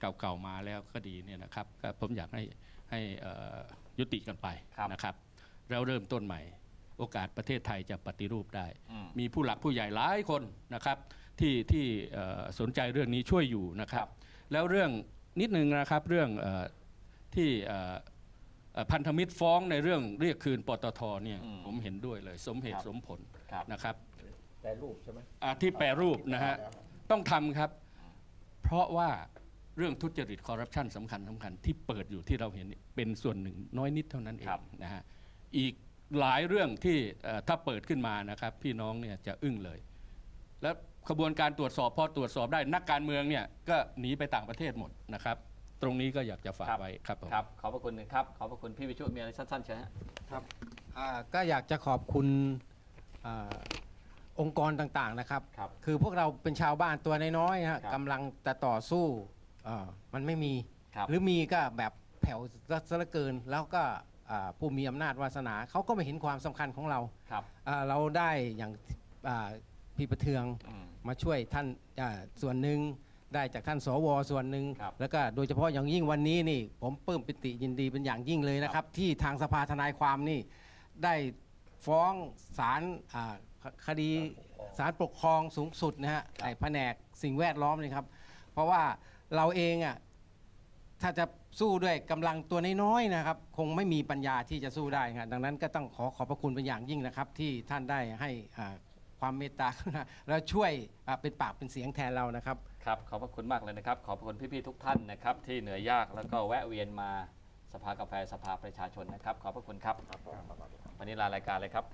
เก่าๆมาแล้วก็ดีเนี่ยนะครับก็ผมอยากให้ให้เอ่อยุติกันไปครับนะครับ แล้วเริ่มต้นใหม่ โอกาสประเทศไทยจะปฏิรูปได้อืมมีผู้หลักผู้ใหญ่หลายคนนะครับ ที่ที่เอ่อสนใจเรื่องนี้ช่วยอยู่นะครับ แล้วเรื่องนิดนึงนะครับเรื่องเออที่เอ่อเอ่อพันธมิตรฟ้องในเรื่องเรียกคืนปตทเนี่ยอืมผมเห็นด้วยเลย สมเหครัตุบสมผลครับนะครับแต่รูปใช่ไหมอ่าที่แปรรูปนะฮะต้องทำครับ เพราะว่า เรื่องทุจริตคอร์รัปชันสำคัญสำคัญที่เปิดอยู่ที่เราเห็นเป็นส่วนหนึ่งน้อยนิดเท่านั้นเอครังบนะฮะอีกหลายเรื่องที่เอ่อถ้าเปิดขึ้นมานะครับพี่น้องเนี่ยจะอึ้งเลย แล้วขบวนการตรวจสอบพอตรวจสอบได้นักการเมืองเนี่ยก็หนีไปต่างประเทศหมดนะครับ ตรงนี้ก็อยากจะฝากครับไว้ครับผมครับขอบพระคุณครับขอบพระคุณพี่วิชุมีอะไรสั้นๆเชิญฮะครับอ่าก็อยากจะขอบคุณอาองค์กรต่างๆนะครับครับ คือพวกเราเป็นชาวบ้านตัวน้อยๆฮะครับกำลังจะต่อสู้ อ่ามันไม่มีครับ หรือมีก็แบบแผ่วซะเหลือเกิน แล้วก็อ่าผู้มีอำนาจวาสนาเขาก็ไม่เห็นความสำคัญของเราครับอ่าเราได้อย่างอ่าพี่ประเทือง อืม มาช่วยท่านอ่าส่วนหนึ่งได้จากท่านสวส่วนหนึ่งครับแล้วก็โดยเฉพาะอย่างยิ่งวันนี้นี่ผมปลื้มปิติยินดีเป็นอย่างยิ่งเลยนะครับ ที่ทางสภาทนายความนี่ได้ฟ้องศาลอ่าคคดีศาลปกครองสูงสุดนะฮะไอ้แผนกสิ่งแวดล้อมนี่ครับ เพราะว่า เราเองอะถ้าจะสู้ด้วยกำลังตัวน้อยๆนะครับ คงไม่มีปัญญาที่จะสู้ได้ครับดังนั้นก็ต้องขอขอบพระคุณเป็นอย่างยิ่งนะครับ ที่ท่านได้ให้อ่าความเมตตากรุณาแล้วช่วยอ่าเป็นปากเป็นเสียงแทนเรานะครับครับขอบพระคุณมากเลยนะครับ ขอบพระคุณพี่ๆทุกท่านนะครับ ที่เหนื่อยยากแล้วก็แวะเวียนมาสภากาแฟสภาประชาชนนะครับ ขอบพระคุณครับวันนี้ลารายการเลยครับ